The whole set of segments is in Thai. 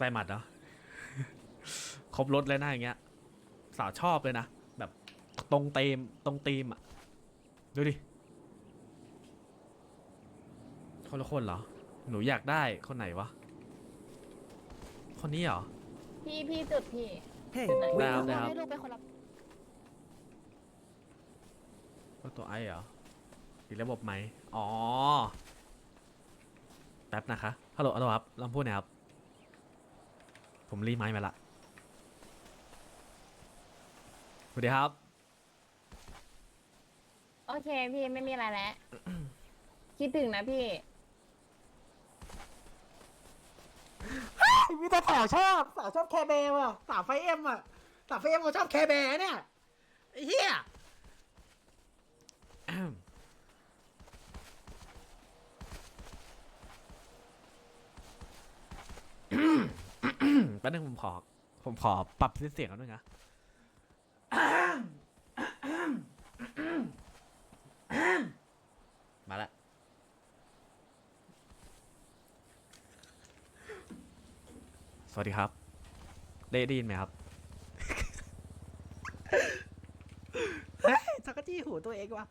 ใส่หมัดเนาะครบรถเลยนะอย่างเงี้ย สาวชอบเลยนะ แบบตรงเตมตรงตีมอะ ดูดิ คนละคนเหรอ หนูอยากได้คนไหนวะ คนนี้เหรอ พี่พี่จุดพี่เฮ้ยได้ครับได้ครับให้ลูกเป็นคนรับว่าตัวไอเหรออีกระบบไหม อ๋อ แป๊บนะคะ ฮัลโหลฮัลโหลครับลองพูดหน่อยครับ ผมรีไม้มาละสวัสดีครับ โอเคพี่ไม่มีอะไรแล้ว คิดถึงนะพี่ มีแต่สาวชอบสาวชอบแคร์แบร์ว่ะสาวไฟเอ็มอะสาวไฟเอ็มเขาชอบแคร์แบร์เนี่ยไอ้เหี้ย แป๊บนึงผมขอ ผมขอปรับเสียงกันด้วยนะมาละสวัสดีครับ ได้ได้ยินไหมครับเฮ้ยจักรจี้หูตัวเองว่ะ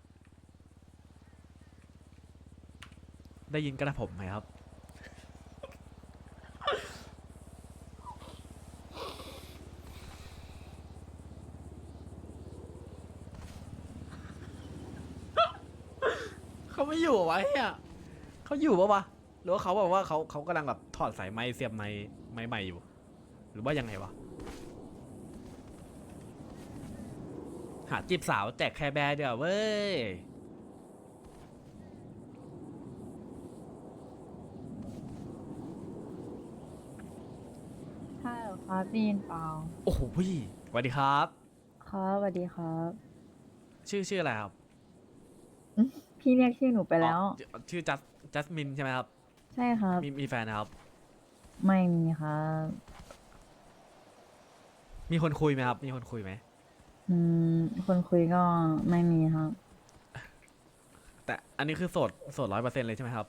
ได้ยินกระผมไหมครับ เขาไม่ อยู่วะเฮียเขาอยู่ปะวะหรือว่าเขาบอกว่าเขาเขากำลังแบบถอดสายไม้เสียบไม้ไม้ใหม่อยู่ หรือว่ายังไงวะหาจีบสาวแจกแคร์แบร์เดี๋ยวาเว้ยใช่เหรอครับได้ยินเปล่าโอ้โหพี่สวัสดีครับ ครับสวัสดีครับ ชื่อชื่ออะไรครับ พี่เรียกชื่อหนูไปแล้ว อ๋อชื่อจัสจัสมินใช่ไหมครับ ใช่ครับ มีมีแฟนนะครับ ไม่มีครับ มีคนคุยไหมครับ มีคนคุยไหม อืม คนคุยก็ไม่มีครับแต่อันนี้คือโสดโสดร้อยเปอร์เซ็นต์เลยใช่ไหมครับ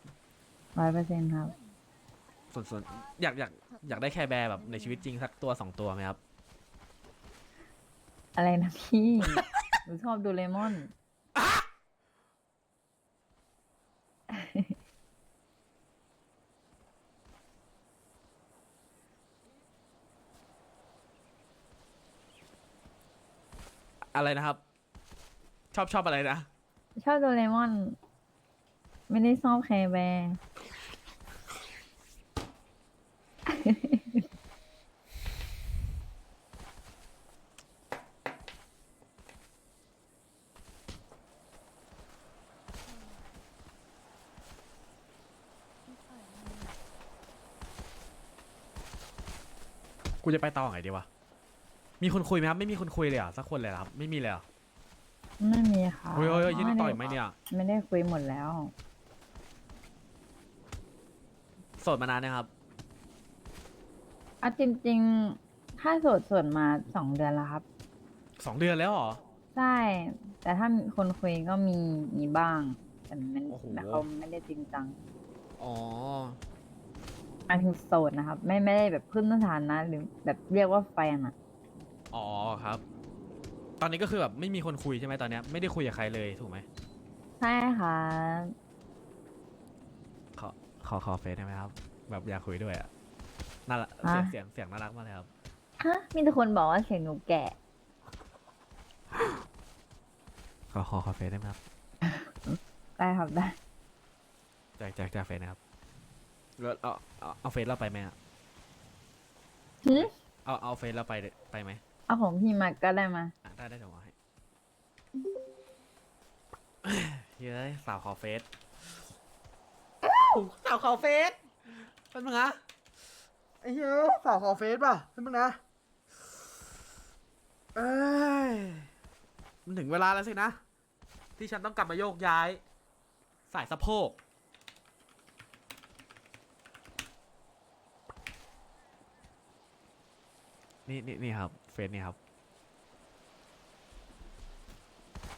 ร้อยเปอร์เซ็นครับ ส่วนส่วนอยากอยากอยากได้แคร์แบร์แบบในชีวิตจริงสักตัวสองตัวไหมครับ อะไรนะพี่ หนูชอบดูเลมอน อะไรนะครับ ชอบชอบอะไรนะ ชอบโดเรมอน ไม่ได้ชอบแคร์แบร์ กูจะไปต่อไงดีวะ มีคนคุยไหมครับ ไม่มีคนคุยเลยเหรอะสักคนเลยเหรอครับ ไม่มีเลยเหรอไม่มีค่ะเฮ้ยเฮ้ยเฮ้ยยินดีต่อยไหมเนี่ย ไม่ได้คุยหมดแล้ว โสดมานานนะครับอะจริงๆ ถ้าโสดส่วนมาสองเดือนแล้วครับ สองเดือนแล้วเหรอ ใช่ แต่ถ้ามีคนคุยก็มีมีบ้าง แต่มันโอ้โห แต่เขาไม่ได้จริงจัง อ๋อห มายถึงโสดนะครับ ไม่ไม่ได้แบบเพิ่มสถานะหรือแบบเรียกว่าแฟนอะอ๋อครับ ตอนนี้ก็คือแบบไม่มีคนคุยใช่ไหมตอนเนี้ยไม่ได้คุยกับใครเลยถูกไหมใช่ค่ะขอขอขอเฟซได้ไหมครับ แบบอยากคุยด้วยอะน่ารักเสียงอะเสียงเสียงน่ารักมากเลยครับ ฮะมีแต่คนบอกว่าเสียงหนูแก่ ขอขอขอเฟซได้ไหมครับได้ครับได้ แจกแจกแจกเฟซนะครับ แล้วเอาเอาเอาเฟซเราไปไหมอะหือเอาเอาเฟซเราไปเลยไปไหมเอาของพี่มาก็ได้มา อะได้ได้เดี๋ยวเอาให้เฮ้ยสาวขอเฟซสาวขอเฟสเป็นมึงนะไอ้เหี้ยสาวขอเฟสป่ะเป็นมึงนะเอ้ยมันถึงเวลาแล้วสินะ ที่ฉันต้องกลับมาโยกย้าย สายสะโพก นี่นี่นี่ครับเฟซนี่ครับ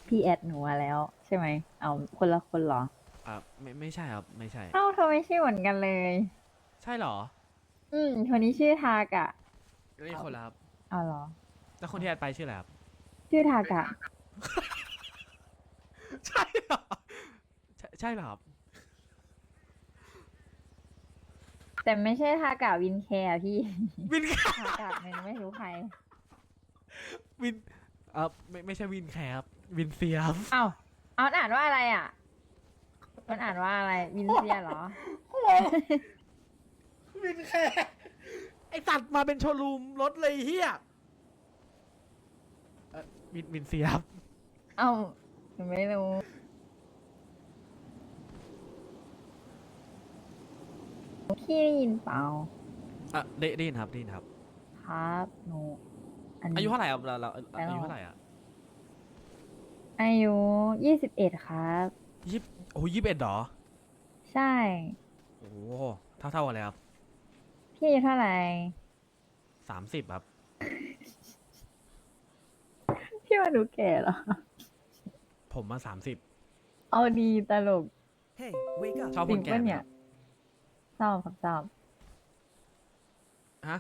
พี่แอดหนูมาแล้ว ใช่ไหม เอาคนละคนเหรอ อ่าไม่ไม่ใช่ครับไม่ใช่ เอ้าทำไมชื่อเหมือนกันเลย ใช่เหรออืมคนนี้ชื่อทากะ นี่คนละครับเอาเหรอ แล้วคนที่แอดไปชื่ออะไรครับชื่อทากะ ใช่เหรอใช่ใช่เหรอครับ แต่ไม่ใช่ทากะวินแคร์พี่ วินทากะมันไม่รู้ใครวินเออไม่ไม่ใช่วินแคร์ครับวินเซียครับเอ้าเอามันอ่านว่าอะไรอะมันอ่านว่าอะไรวินเซียเหรอ โอ้โหวินแคร์ไอสัตว์มาเป็นโชว์รูมรถเลยเฮียเอ่อวินวินเซียครับ เอ้าไม่รู้ พี่ได้ยินเปล่าอะได้ได้ยินครับได้ยินครับ ครับหนูนนี้ อายุเท่าไหร่ครับเราเราแล้ว อายุเท่าไหร่อะอายุยี่สิบเอ็ดครับ ยี่สิบโอ้ยี่สิบเอ็ดหรอใช่ โอ้โหเท่าเท่ากันเลยครับพี่อายุเท่าไหร่ สามสิบครับ พี่ว่าหนูแก่เหรอ ผมมาสามสิบเอาดีตลก Hey, wake up. ชอบจครินงแก่ปะไหมเนี่คยรับช อบครับชอบฮะ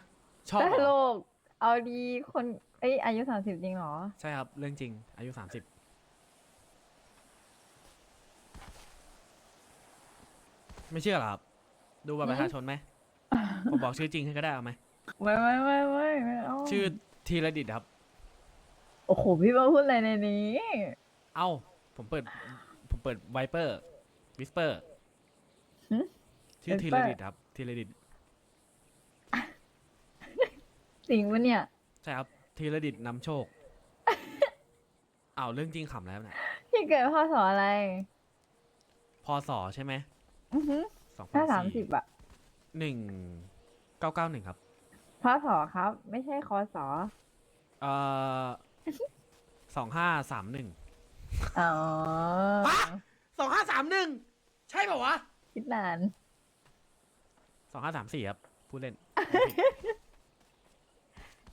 ชอบตเหรลอ กเอาดีคนเอ้ยอายุสามสิบจริงเหรอ ใช่ครับ เรื่องจริง อายุสามสิบไม่เชื่อเหรอครับ ดูบัตรประชาชนไหม ผมบอกชื่อจริงให้ก็ได้เอาไหม ไม่ไม่ไม่ไม่ไม่เอาชื่อทีระดิตครับ โอ้โหพี่มาพูดอะไรในนี้ เอ้า ผมเปิด ผมเปิดไวเปอร์วิสเปอร์หึ ชื่อที Viper ระดิตครับทีระดิตจริงปะเนี่ย ใช่ครับทีระดิตนำโชค เอ้าเรื่องจริงขำแล้วเนี่ยพี่เกิดพศอะไร พศใช่ไหมอือหือสองพันถ้าสามสิบอะหนึ่งเก้าเก้าหนึ่งครับ พศครับ ไม่ใช่คศเอ่อสองห้าสามหนึ่งอ๋อฮะสองห้าสามหนึ่งใช่ป่าวะ คิดนาน สองห้าสามสี่ครับผู้เล่น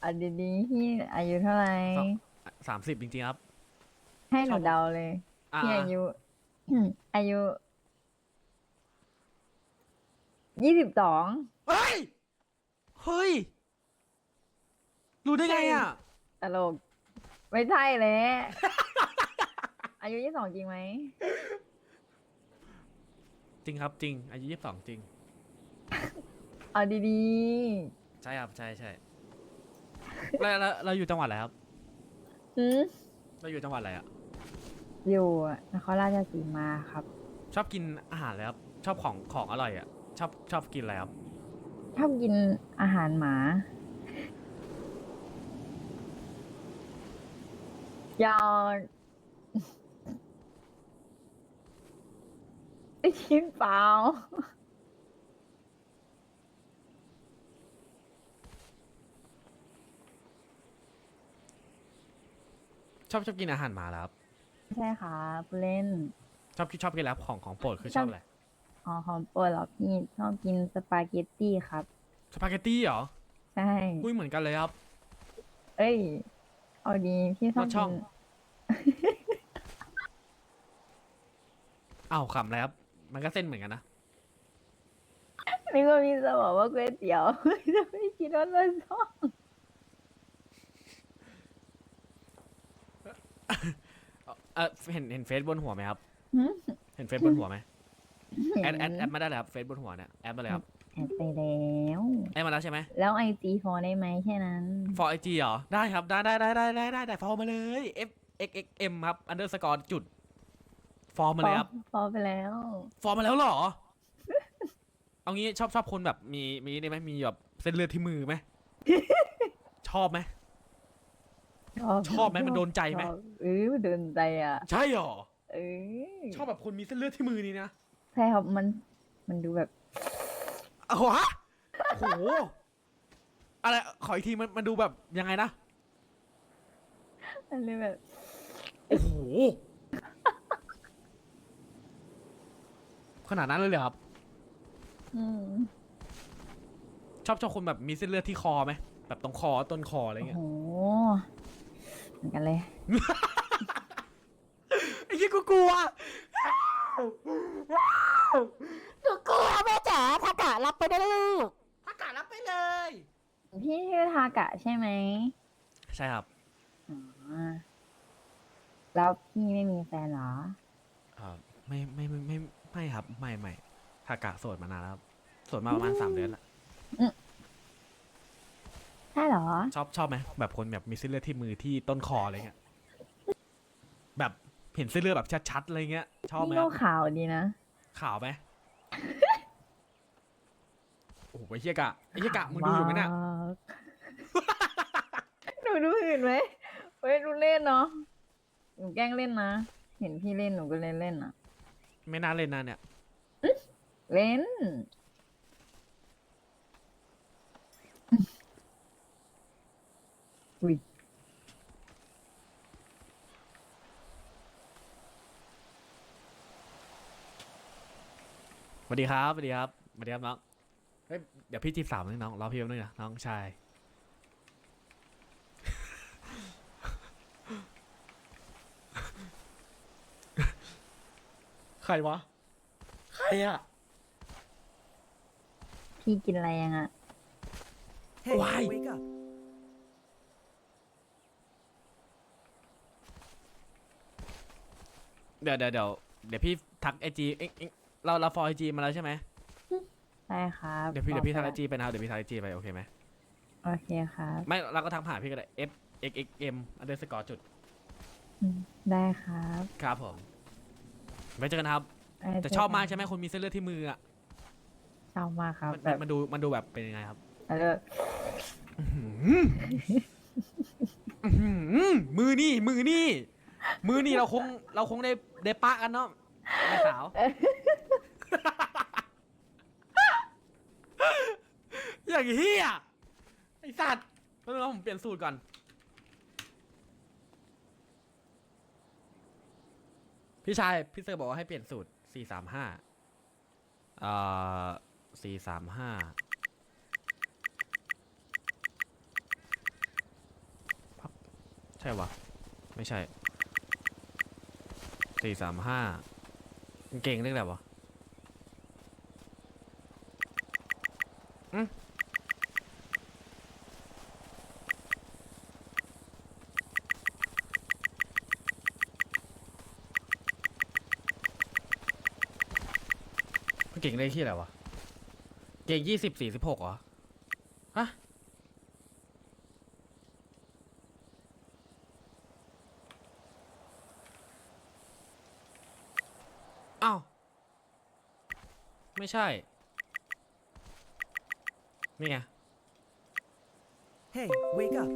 เอันดีๆพี่อายุเท่าไหร่สอง สามสิบจริงๆครับ ให้หนูชอบ เดาเลยอ่าพี่อายุ อายุยี่สิบสองเฮ้ย เฮ้ย รู้ได้ไงอะ ตลก ไม่ใช่เลยอายุยี่สิบสองจริงไหมจริงครับจริง อายุยี่สิบสองจริง เอาดีใช่ครับใช่ใช่แล้วแล้วเราอยู่จังหวัดอะไรครับ ๆหืมเราอยู่จังหวัดอะไรอะ อยู่นครราชสีมาครับ ชอบกินอาหารอะไรครับ ชอบของของอร่อยอะ ชอบชอบกินอะไรครับ ชอบกินอาหารหมาอยากได้ยินเปล่า ชอบชอบกินอาหารหมาแล้วครับใช่ค่ะผู้เล่น ชอบชอบกินแล้วของของโปรดคือชอบอะไรอ๋อของโปรดเหรอพี่ชอบกินสปาเกตตี้ครับ สปาเกตตี้เหรอใช่อุ้ยเหมือนกันเลยครับ เอ้ย เอาดีพี่ชอบรสช่กิองนอ้าวขำแล้วครับ มันก็เส้นเหมือนกันนะนี่ก็มีจะบอกว่าก๋วยเตี๋ยวจะไม่คิดว่ารสช่อง ออเห็นเห็นเฟซบนหัวไหมครับ หืมเห็นเฟซบนหัวไหมแอดแอดแอดมาได้เลยครับเฟซบนหัวเนี่ยแอดมาเลยครับแอดไปแล้ว แอดมาแล้วใช่ไหมแล้วไอจีฟอได้ไหมแค่นั้น ฟอร์ไอจีเหรอได้ครับได้ได้ได้ได้ได้ได้ได้ฟอร์มาเลย f x x m ครับ underscore จุดฟอร์มาเลยครับฟอไปแล้ว ฟอร์มาแล้วเหรอ เอางี้ชอบชอบคนแบบมีมีนี่ไหมมีแบบเส้นเลือดที่มือไหม ชอบไหม ชอบไหมมันโดนใจไหมชอบเออมันโดนใจอะ ใช่เหรอเออชอบแบบคนมีเส้นเลือดที่มือนี่นะใช่ครับมัน มันดูแบบโอ้โหฮะโอ้โหอะไรขออีกทีมันมันดูแบบยังไงนะมันเลยแบบโอ้โหขนาดนั้นเลยเหรอครับ อืมชอบชอบคนแบบมีเส้นเลือดที่คอไหมแบบตรงคอต้นคออะไรโอ้เงี้ยโห เหมือนกันเลย ไอ้ยี่กูกลัวหนูกลัวแม่จ๋าทากะรับไปได้ลูกทากะรับไปเลพี่ชื่อทากะใช่ไหมใช่ครับอ๋อแล้วพี่ไม่มีแฟนเหรอเออไม่ไม่ไม่ไม่ไม่ครับไม่ไม่ทากะโสดมานานแล้วครับโสดมาประมาณสามเดือนละใช่เหรอ ชอบชอบไหมแบบคนแบบมีเส้นเลือดที่มือที่ต้นคออะไรเงี้ยแบบเห็นเส้นเลือดแบบชัดๆอะไรเงี้ย ชอบไหมนี่คก็รับขาวดีนะ ขาวไหม โอ้โหไอ้เหี้ยกะไอ้เหี้ยกะมึงดูอยู่ไหมเนี่ยากหนูดูอื่นไหมเฮ้ยดูเล่นเนาะ หนูแกล้งเล่นนะ เห็นพี่เล่นหนูก็เล่นเล่นอะ ไม่น่าเล่นนะเนี่ย เล่น อุ้ยสวัสดีครับสวัสดีครับสวัสดีครับน้องเฮ้ยเดี๋ยวพี่จีบสาวนึงน้องรอพี่แป๊บนึงนะน้องชายใครวะใครอะพี่กินอะไรยังอะ Why? wake up. เดี๋ยวเดี๋ยวเดี๋ยวเดี๋ยวพี่ทักไอจีเอ็งเอ็งเราเราฟอไอจีมาแล้วใช่ไหมใช่ครับเดี๋ยวพี่เดี๋ยวพี่ทักไอบอกจีไปนะครับเดี๋ยวพี่ทักไอจีไปโอเคไหมไปโอเคครับไม่เราก็ทักผ่านพี่ก็ได้ f x x m อันเดอร์สกอร์จุดอืมได้ครับครับผมไว้เจอกันครับ ไว้แต่เจชอบนมากใช่ไหมคนมีเส้นเลือดที่มืออะชอบมากครับ มันแบบมันดูมันดูแบบเป็นยังไงครับแล้วก็อื้อหือมือนี่มือนี่มือนี่เราคงเราคงได้ ได้ปะกันเนาะแม่สาว อย่างเฮียไอสัตว์เพิ่งผมเปลี่ยนสูตรก่อน พี่ชาย พี่เซอร์บอกว่าให้เปลี่ยนสูตรสี่สามห้าอ่อสี่สามห้าใช่วะ ไม่ใช่ สี่สามห้าเก่งเรื่องอะไรวะอืมเก่งเลขที่อะไรวะ เก่งยี่สิบสี่สิบหกเหรอ ฮะ ไม่ใช่ นี่ไง Hey, wake up.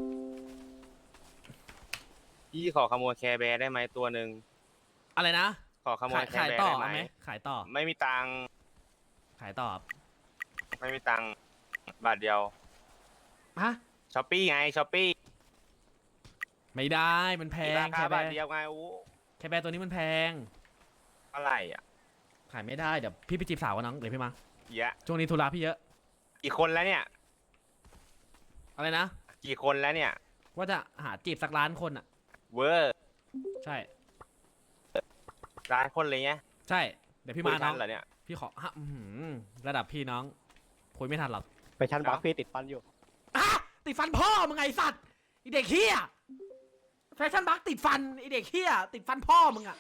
พี่ขอขโมยแคร์แบร์ได้ไหมตัวหนึ่งอะไรนะ ขอขโมขายยแคร์ขายแบร์ต่อได้เอาไหไหมมขายต่อ ไม่มีตังค์ขายต่อไม่มีตังค์บาทเดียวฮะ ช้อปปี้ไงช้อปปี้ไม่ได้ มันแพงราแคคาร์แบบาทร์เดียวไงอู้แคร์แบร์ตัวนี้มันแพง เท่าไหร่อะ ขายไม่ได้เดี๋ยวพี่ไปจีบสาวกันน้องเดี๋ยวพี่มาเยอะช่วงนี้ธุระพี่เยอะกี่คนแล้วเนี่ย อะไรนะกี่คนแล้วเนี่ย ว่าจะหาจีบสักล้านคนอะ เวอร์ใช่ร้านคนเลยไงใช่ เดี๋ยวพี่คุมายน้ทัองนเหรอเนี่ย พี่ขอฮะอื้อหือระดับพี่น้องคุยไม่ทันหรอกไปชั้นบัฟพี่ติดฟันอยู่ อะติดฟันพ่อมึงไงไอ้สัตว์ไอเด็กเฮียแฟชั่นบัคติดฟันไอเด็กเฮียติดฟันพ่อมึงอะ